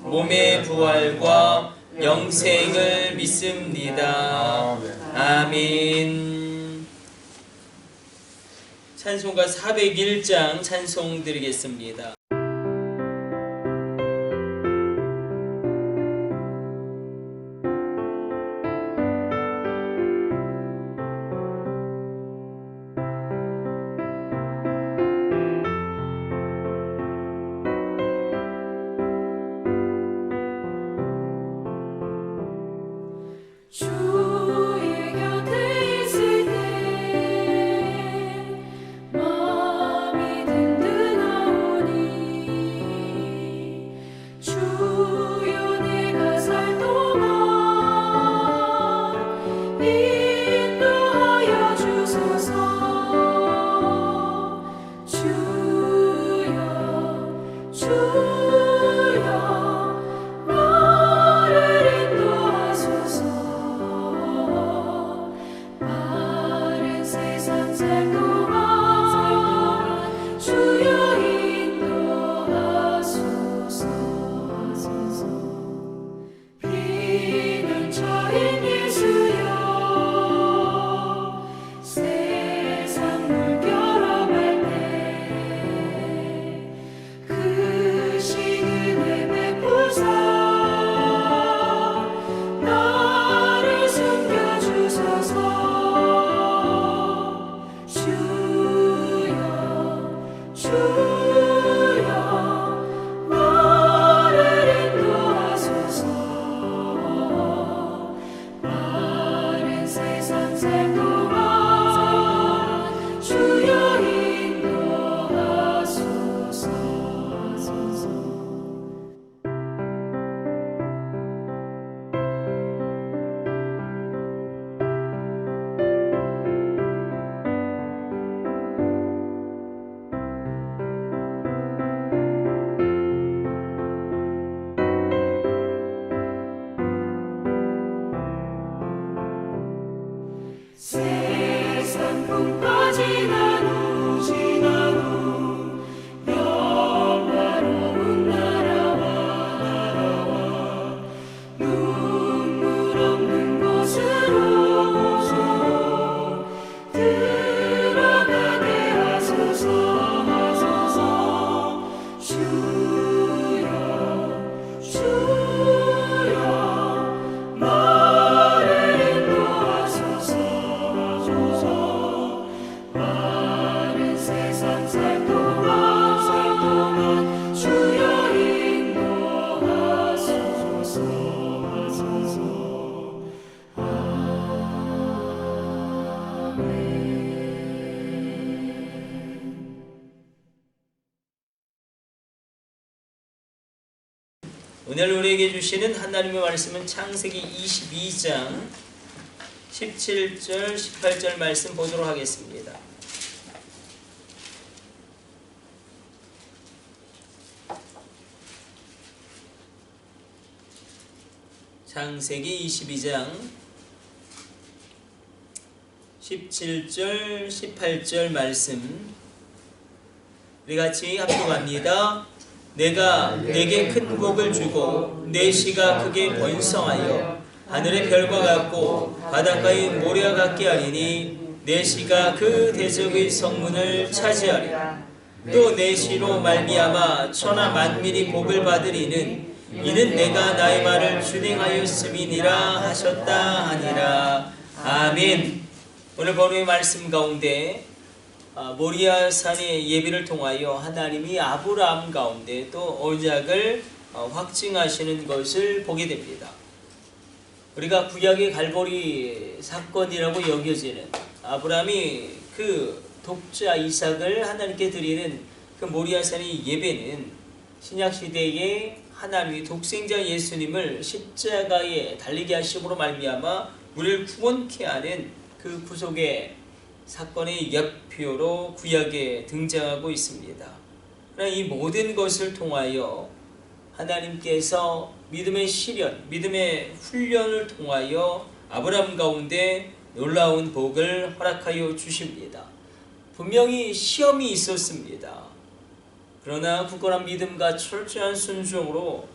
몸의 부활과 영생을 믿습니다. 아멘. 찬송가 401장 찬송 드리겠습니다. 주시는 하나님의 말씀은 창세기 22장 17절 18절 말씀 보도록 하겠습니다. 창세기 22장 17절 18절 말씀 우리 같이 합독합니다. 내가 내게 큰 복을 주고 내 씨가 크게 번성하여 하늘의 별과 같고 바닷가의 모래와 같게 하리니 내 씨가 그 대적의 성문을 차지하리라 또내 씨로 말미암아 천하 만민이 복을 받으리는 이는 내가 나의 말을 준행하였음이니라 하셨다 하니라. 아멘. 오늘 본의 말씀 가운데 아, 모리아 산의 예비를 통하여 하나님이 아브라함 가운데 또 언약을 어, 확증하시는 것을 보게 됩니다. 우리가 구약의 갈보리 사건이라고 여겨지는 아브라함이 그 독자 이삭을 하나님께 드리는 그 모리아산의 예배는 신약 시대에 하나님이 독생자 예수님을 십자가에 달리게 하심으로 말미암아 우리를 구원케 하는 그 구속의 사건의 역표로 구약에 등장하고 있습니다. 그러나 이 모든 것을 통하여 하나님께서 믿음의 시련, 믿음의 훈련을 통하여 아브라함 가운데 놀라운 복을 허락하여 주십니다. 분명히 시험이 있었습니다. 그러나 굳건한 믿음과 철저한 순종으로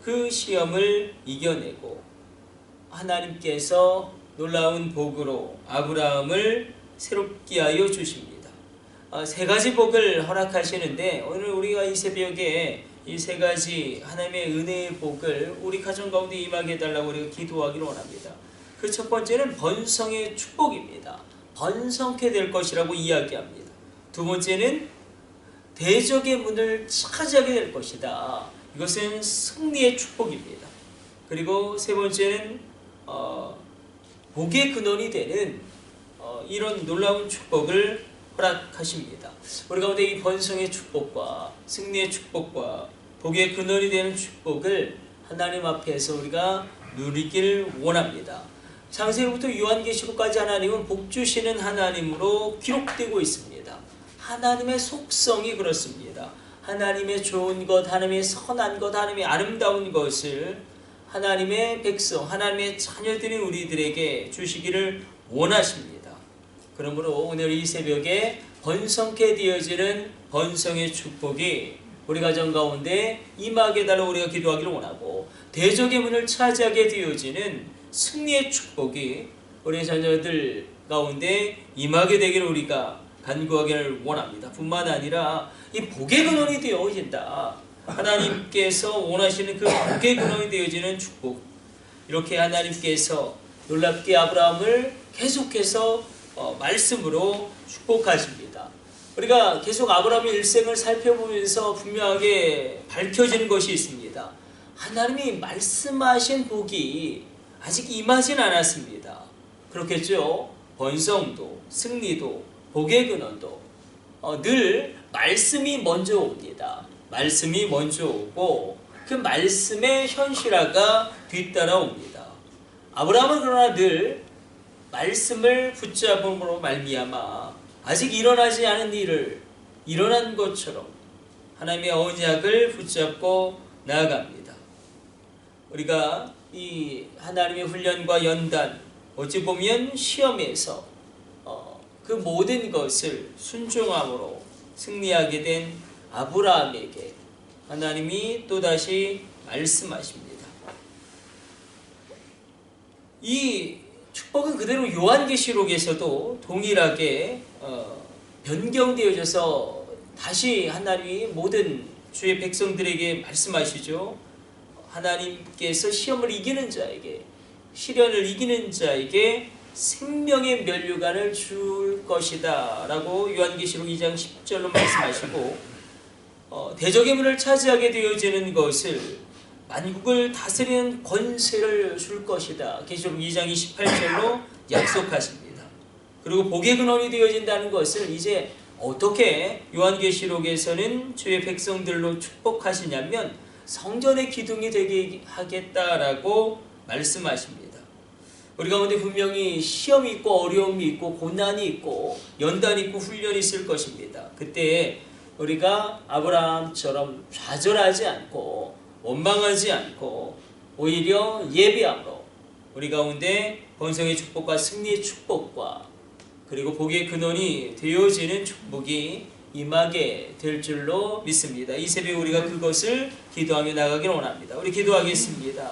그 시험을 이겨내고 하나님께서 놀라운 복으로 아브라함을 새롭게 하여 주십니다. 아, 세 가지 복을 허락하시는데 오늘 우리가 이 새벽에 이 세 가지 하나님의 은혜의 복을 우리 가정 가운데 임하게 해달라고 우리가 기도하기를 원합니다. 그 첫 번째는 번성의 축복입니다. 번성케 될 것이라고 이야기합니다. 두 번째는 대적의 문을 차지하게 될 것이다. 이것은 승리의 축복입니다. 그리고 세 번째는 어, 복의 근원이 되는 어, 이런 놀라운 축복을 허락하십니다. 우리 가운데 이 번성의 축복과 승리의 축복과 복의 근원이 되는 축복을 하나님 앞에서 우리가 누리길 원합니다. 창세로부터 요한계시록까지 하나님은 복 주시는 하나님으로 기록되고 있습니다. 하나님의 속성이 그렇습니다. 하나님의 좋은 것, 하나님의 선한 것, 하나님의 아름다운 것을 하나님의 백성, 하나님의 자녀들인 우리들에게 주시기를 원하십니다. 그러므로 오늘 이 새벽에 번성케 되어지는 번성의 축복이 우리 가정 가운데 임하게 달라 우리가 기도하기를 원하고 대적의 문을 차지하게 되어지는 승리의 축복이 우리 자녀들 가운데 임하게 되기를 우리가 간구하기를 원합니다. 뿐만 아니라 이 복의 근원이 되어진다. 하나님께서 원하시는 그 복의 근원이 되어지는 축복. 이렇게 하나님께서 놀랍게 아브라함을 계속해서 어, 말씀으로 축복하십니다. 우리가 계속 아브라함의 일생을 살펴보면서 분명하게 밝혀지는 것이 있습니다. 하나님이 말씀하신 복이 아직 임하진 않았습니다. 그렇겠죠? 번성도, 승리도, 복의 근원도 어, 늘 말씀이 먼저 옵니다. 말씀이 먼저 오고 그 말씀의 현실화가 뒤따라옵니다. 아브라함은 그러나 늘 말씀을 붙잡음으로 말미암아 아직 일어나지 않은 일을 일어난 것처럼 하나님의 언약을 붙잡고 나아갑니다. 우리가 이 하나님의 훈련과 연단 어찌 보면 시험에서 어, 그 모든 것을 순종함으로 승리하게 된 아브라함에게 하나님이 또다시 말씀하십니다. 이 축복은 그대로 요한계시록에서도 동일하게 어, 변경되어져서 다시 하나님이 모든 주의 백성들에게 말씀하시죠. 하나님께서 시험을 이기는 자에게 시련을 이기는 자에게 생명의 면류관을 줄 것이다 라고 요한계시록 2장 10절로 말씀하시고 어, 대적의 문을 차지하게 되어지는 것을 만국을 다스리는 권세를 줄 것이다. 계시록 2장 28절로 약속하십니다. 그리고 복의 근원이 되어진다는 것을 이제 어떻게 요한계시록에서는 주의 백성들로 축복하시냐면 성전의 기둥이 되게 하겠다라고 말씀하십니다. 우리 가운데 분명히 시험이 있고 어려움이 있고 고난이 있고 연단이 있고 훈련이 있을 것입니다. 그때 우리가 아브라함처럼 좌절하지 않고 원망하지 않고 오히려 예비함으로 우리 가운데 번성의 축복과 승리의 축복과 그리고 복의 근원이 되어지는 축복이 임하게 될 줄로 믿습니다. 이 새벽에 우리가 그것을 기도하며 나가기를 원합니다. 우리 기도하겠습니다.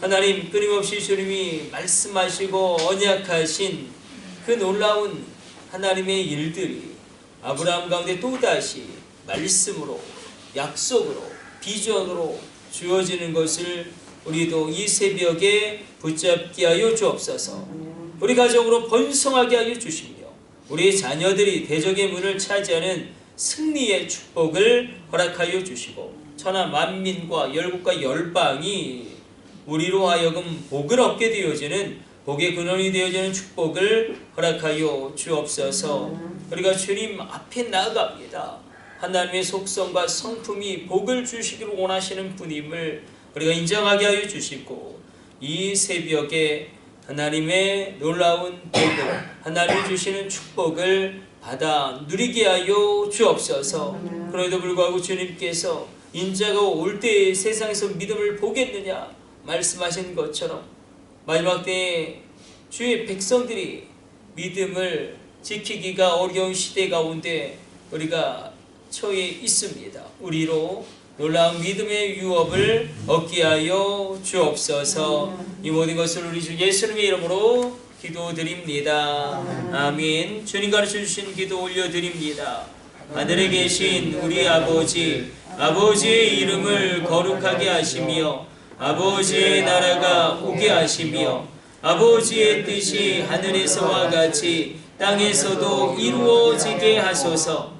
하나님 끊임없이 주님이 말씀하시고 언약하신 그 놀라운 하나님의 일들이 아브라함 가운데 또다시 말씀으로 약속으로 비전으로 주어지는 것을 우리도 이 새벽에 붙잡게 하여 주옵소서. 우리 가정으로 번성하게 하여 주시며 우리 자녀들이 대적의 문을 차지하는 승리의 축복을 허락하여 주시고 천하 만민과 열국과 열방이 우리로 하여금 복을 얻게 되어지는 복의 근원이 되어지는 축복을 허락하여 주옵소서. 우리가 주님 앞에 나아갑니다. 하나님의 속성과 성품이 복을 주시기를 원하시는 분임을 우리가 인정하게 하여 주시고 이 새벽에 하나님의 놀라운 복을 하나님이 주시는 축복을 받아 누리게 하여 주옵소서. 그럼에도 불구하고 주님께서 인자가 올 때에 세상에서 믿음을 보겠느냐 말씀하신 것처럼 마지막 때에 주의 백성들이 믿음을 지키기가 어려운 시대 가운데 우리가 처해 있습니다. 우리로 놀라운 믿음의 유업을 얻게 하여 주옵소서. 이 모든 것을 우리 주 예수님의 이름으로 기도드립니다. 아멘. 주님 가르쳐 주신 기도 올려드립니다. 하늘에 계신 우리 아버지, 아버지의 이름을 거룩하게 하시며 아버지의 나라가 오게 하시며 아버지의 뜻이 하늘에서와 같이 땅에서도 이루어지게 하소서.